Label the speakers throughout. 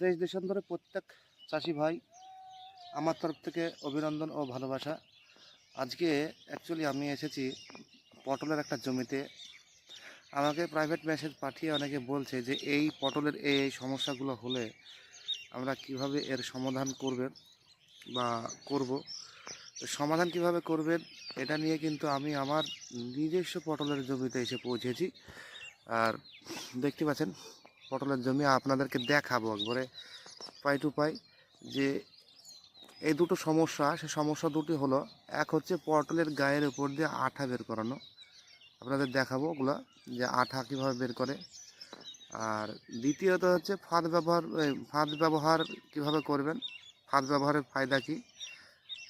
Speaker 1: দেশ দেশান্তরে প্রত্যেক চাষি ভাই আমার তরফ থেকে অভিনন্দন ও ভালোবাসা। আজকে অ্যাকচুয়ালি আমি এসেছি পটলের একটা জমিতে। আমাকে প্রাইভেট মেসেজ পাঠিয়ে অনেকে বলছে যে, এই পটলের এই সমস্যাগুলো হলে আমরা কীভাবে এর সমাধান করবেন বা করব? সমাধান কীভাবে করবেন এটা নিয়ে কিন্তু আমি আমার নিজস্ব পটলের জমিতে এসে পৌঁছেছি। আর দেখতে পাচ্ছেন পটলের জমি আপনাদেরকে দেখাবো একবারে পাই টু পাই যে এই দুটো সমস্যা, সে সমস্যা দুটি হলো, এক হচ্ছে পটলের গায়ের উপর দিয়ে আঠা বের করানো। আপনাদের দেখাবো ওগুলো, যে আঠা কীভাবে বের করে। আর দ্বিতীয়ত হচ্ছে ফাঁদ ব্যবহার ফাঁদ ব্যবহার কীভাবে করবেন, ফাঁদ ব্যবহারের ফায়দা কী?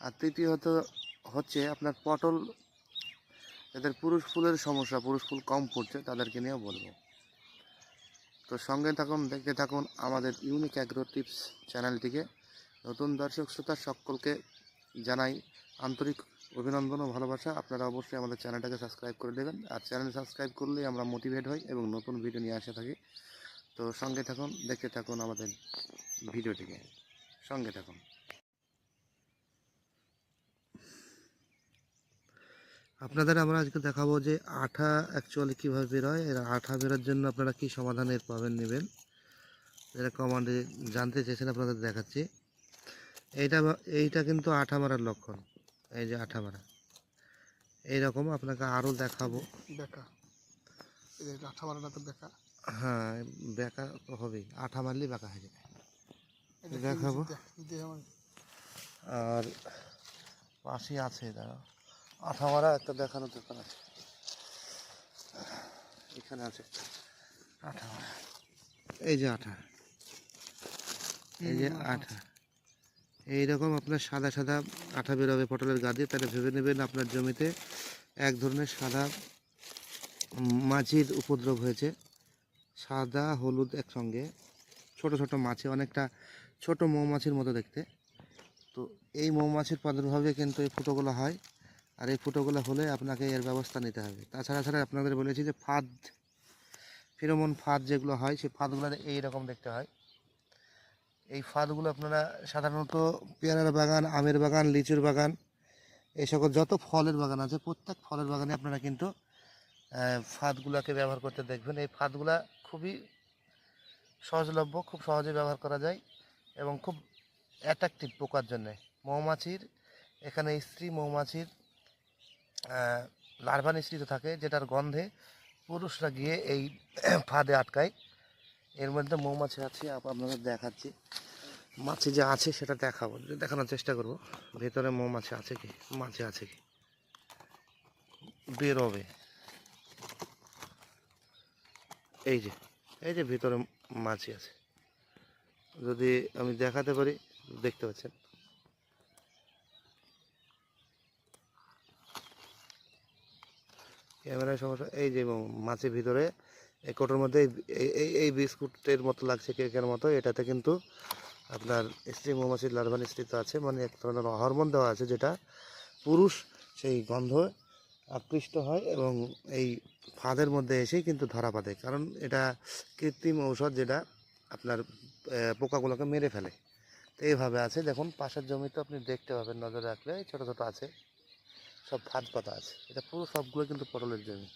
Speaker 1: আর তৃতীয়ত হচ্ছে আপনার পটল যাদের পুরুষ ফুলের সমস্যা, পুরুষ ফুল কম পড়ছে, তাদেরকে নিয়েও বলব। তো সঙ্গে থাকুন, দেখতে থাকুন আমাদের ইউনিক অ্যাগ্রো টিপস চ্যানেলটিকে। নতুন দর্শক, শ্রোতা সকলকে জানাই আন্তরিক অভিনন্দন ও ভালোবাসা। আপনারা অবশ্যই আমাদের চ্যানেলটাকে সাবস্ক্রাইব করে দেবেন। আর চ্যানেল সাবস্ক্রাইব করলেই আমরা মোটিভেট হই এবং নতুন ভিডিও নিয়ে আসে থাকি। তো সঙ্গে থাকুন, দেখতে থাকুন আমাদের ভিডিওটিকে। সঙ্গে থাকুন। আপনাদের আমরা আজকে দেখাবো যে আঠা অ্যাকচুয়ালি কীভাবে বেরোয় এর আঠা বেরোর জন্য আপনারা কী সমাধানের পাবেন নেবেন? যেটা কমান্ডে জানতে চেয়েছেন আপনাদের দেখাচ্ছি। এইটা এইটা কিন্তু আঠা মারার লক্ষণ। এই যে আঠা মারা। এইরকম আপনাকে আরও দেখাবো।
Speaker 2: যে আঠা মারাটা তো বেকা
Speaker 1: হ্যাঁ বেকা তো হবেই। আঠা মারলেই বেকা হয়ে যায়।
Speaker 2: এটা
Speaker 1: দেখাবো। আর পাশে আছে দাঁড়া আঠা মারা একটা দেখানো দোকান আছে। এখানে আছে আঠা মারা। এই যে আঠা। এই যে আঠা। এইরকম আপনার সাদা সাদা আঠা বেরোবে পটলের গা দিয়ে তাহলে ভেবে নেবেন আপনার জমিতে এক ধরনের সাদা মাছির উপদ্রব হয়েছে। সাদা হলুদ একসঙ্গে। ছোট ছোট মাছে অনেকটা ছোট মৌমাছির মতো দেখতে। তো এই মৌমাছির প্রাদুর্ভাবে কিন্তু এই ফুটোগুলো হয়। আর এই ফুটোগুলো হলে আপনাকে এর ব্যবস্থা নিতে হবে। তাছাড়া ছাড়া আপনাদের বলেছি যে ফাঁদ, ফেরোমন ফাঁদ যেগুলো হয়, সেই ফাঁদগুলো এইরকম দেখতে হয়। এই ফাঁদগুলো আপনারা সাধারণত পেয়ারার বাগান, আমের বাগান, লিচুর বাগান, এই সকল যত ফলের বাগান আছে, প্রত্যেক ফলের বাগানে আপনারা কিন্তু ফাঁদগুলোকে ব্যবহার করতে দেখবেন। এই ফাঁদগুলা খুবই সহজলভ্য, খুব সহজে ব্যবহার করা যায় এবং খুব অ্যাট্রাকটিভ পোকার জন্যে। মৌমাছির, এখানে স্ত্রী মৌমাছির লার্ভা নিঃসৃত থাকে, যেটার গন্ধে পুরুষরা গিয়ে এই ফাঁদে আটকায়। এর মধ্যে মৌমাছি আছে, আপ- আপনাদের দেখাচ্ছি। মাছি যে আছে, সেটা দেখাবো। দেখানোর চেষ্টা করব। ভেতরে মৌমাছি আছে কি? মাছি আছে কি? বেরোবে। এই যে এই যে ভিতরে মাছি আছে। যদি আমি দেখাতে পারি, দেখতে পাচ্ছেন? ক্যামেরার সমস্যা, এই যে মাছের ভিতরে, এই কোটোর মধ্যে এই- এই বিস্কুটের মতো লাগছে কেকের মতো। এটাতে কিন্তু আপনার স্ত্রী মৌমাছির লার্ভা নিঃসৃত আছে মানে এক ধরনের হরমোন দেওয়া আছে যেটা পুরুষ সেই গন্ধ আকৃষ্ট হয় এবং এই ফাঁদের মধ্যে এসেই কিন্তু ধরা পাবে কারণ এটা কৃত্রিম ঔষধ যেটা আপনার পোকাগুলোকে মেরে ফেলে। তো এইভাবে আছে। দেখুন, পাশের জমিতে আপনি দেখতে পাবেন, নজর রাখলে ছোটো ছোটো আছে। সব ফাঁদ পাতা আছে। এটা পুরো সবগুলো কিন্তু পটলের জমি।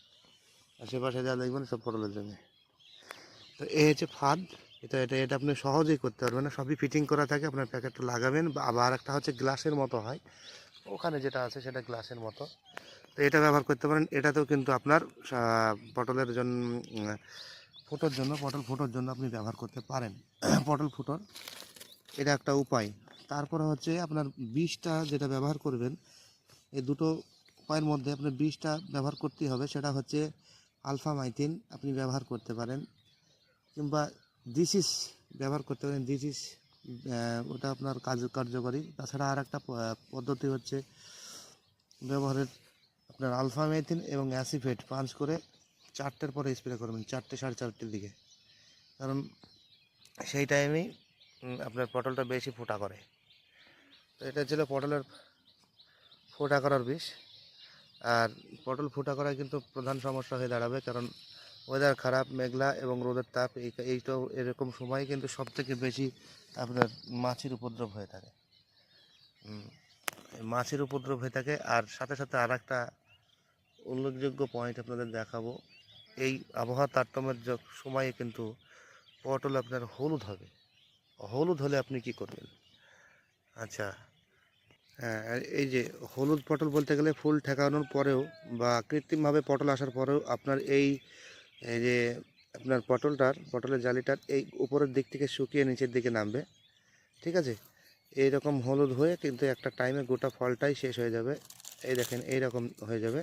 Speaker 1: আশেপাশে যা দেখবেন সব পটলের জমি। তো এই হচ্ছে ফাঁদ। এটা এটা এটা আপনি সহজেই করতে পারবেন সবই ফিটিং করা থাকে। আপনার প্যাকেটটা লাগাবেন আবার একটা হচ্ছে গ্লাসের মতো হয়। ওখানে যেটা আছে সেটা গ্লাসের মতো। তো এটা ব্যবহার করতে পারেন। এটাতেও কিন্তু আপনার পটলের জন্য ফুটোর জন্য, পটল ফুটোর জন্য আপনি ব্যবহার করতে পারেন। পটল ফুটোর। এটা একটা উপায়। তারপরে হচ্ছে আপনার বিষটা যেটা ব্যবহার করবেন এই দুটো উপায়ের মধ্যে আপনার বিষটা ব্যবহার করতেই হবে, সেটা হচ্ছে আলফা মাইথিন আপনি ব্যবহার করতে পারেন, কিংবা ডিসিস ব্যবহার করতে পারেন ডিসিস ওটা আপনার কাজ, কার্যকরী। তাছাড়া আর একটা পদ্ধতি হচ্ছে ব্যবহারের আপনার আলফা মাইথিন এবং অ্যাসিফেট পাঞ্চ করে চারটের পরে স্প্রে করবেন, চারটে সাড়ে চারটের দিকে। কারণ সেই টাইমেই আপনার পটলটা বেশি ফোটা করে। তো এটা ছিল পটলের ফোটা করার বিষ। আর পটল ফোটা করা কিন্তু প্রধান সমস্যা হয়ে দাঁড়াবে, কারণ ওয়েদার খারাপ, মেঘলা এবং রোদের তাপ, এই এইটাও এরকম সময় কিন্তু সব থেকে বেশি আপনার মাছের উপদ্রব হয়ে থাকে। মাছের উপদ্রব হয়ে থাকে। আর সাথে সাথে আর একটা উল্লেখযোগ্য পয়েন্ট আপনাদের দেখাবো। এই আবহাওয়া তারতম্যের সময়ে কিন্তু পটল আপনার হলুদ হবে। হলুদ হলে আপনি কি করবেন? আচ্ছা এই যে হলুদ পটল বলতে গেলে ফুল ঠেকানোর পরেও বা কৃত্রিমভাবে পটল আসার পরেও আপনার এই এই যে আপনার পটলটার, পটলের জালিটার এই উপরের দিক থেকে শুকিয়ে নিচের দিকে নামবে। ঠিক আছে? এই রকম হলুদ হয়ে কিন্তু একটা টাইমে গোটা ফলটাই শেষ হয়ে যাবে। এই দেখেন এই রকম হয়ে যাবে।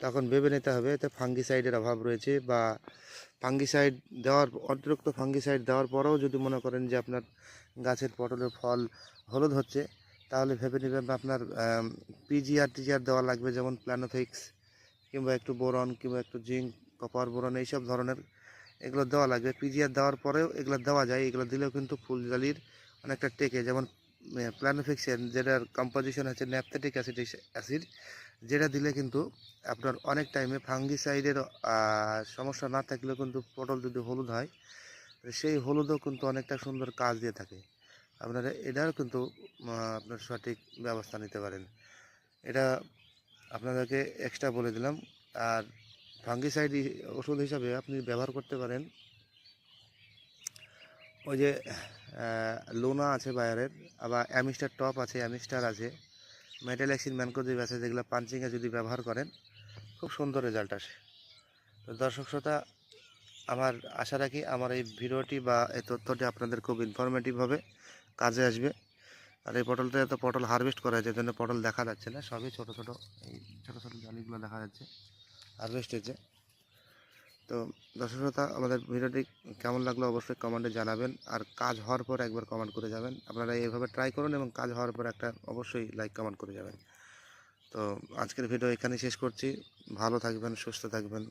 Speaker 1: তখন ভেবে নিতে হবে এতে ফাঙ্গিসাইডের অভাব রয়েছে বা ফাঙ্গিসাইড দেওয়ার, অতিরিক্ত ফাঙ্গিসাইড দেওয়ার পরেও যদি মনে করেন যে আপনার গাছের পটলের ফল হলুদ হচ্ছে তাহলে ভেবে নেবেন আপনার পিজিআর টিজিআর দেওয়া লাগবে, যেমন প্ল্যানোফিক্স কিংবা একটু বোরন কিংবা একটু জিঙ্ক, কপার বোরন, এইসব ধরনের এগুলো দেওয়া লাগবে। পিজিআর দেওয়ার পরেও এগুলো দেওয়া যায়, এগুলো দিলেও কিন্তু ফুলজালির অনেকটা টেকে। যেমন প্ল্যানোফিক্সের যেটার কম্পোজিশন হচ্ছে ন্যাপথেটিক অ্যাসিড অ্যাসিড যেটা দিলে কিন্তু আপনার অনেক টাইমে ফাঙ্গিসাইডের সমস্যা না থাকলেও কিন্তু পটল যদি হলুদ হয়, সেই হলুদও কিন্তু অনেকটা সুন্দর কাজ দিয়ে থাকে। আপনারা এটাও কিন্তু আপনার সঠিক ব্যবস্থা নিতে পারেন। এটা আপনাদেরকে এক্সট্রা বলে দিলাম। আর ফাঙ্গিসাইড ওষুধ হিসাবে আপনি ব্যবহার করতে পারেন। ওই যে লোনা আছে বায়ারের, আবার অ্যামিস্টার টপ আছে, অ্যামিস্টার আছে, মেটালেক্সিন ম্যানকোজিভ আছে যেগুলো পাঞ্চিংয়ে যদি ব্যবহার করেন, খুব সুন্দর রেজাল্ট আসে। তো দর্শক শ্রোতা, আমার আশা রাখি আমার এই ভিডিওটি বা এই তথ্যটি আপনাদের খুব ইনফরমেটিভ হবে। কাজে আসবে। আর এই পটলটা তো পটল হারভেস্ট করা হয়েছে জন্য পটল দেখা যাচ্ছে না। সবই ছোট ছোট, এই ছোট ছোট জালিগুলো দেখা যাচ্ছে। হারভেস্ট হয়েছে। তো দর্শক শ্রোতা, আমাদের ভিডিওটি কেমন লাগল অবশ্যই কমেন্টে জানাবেন। আর কাজ হওয়ার পর একবার কমেন্ট করে যাবেন। আপনারা এইভাবে ট্রাই করুন এবং কাজ হওয়ার পর একটা অবশ্যই লাইক কমেন্ট করে যাবেন। তো আজকের ভিডিও এখানে শেষ করছি। ভালো থাকবেন, সুস্থ থাকবেন।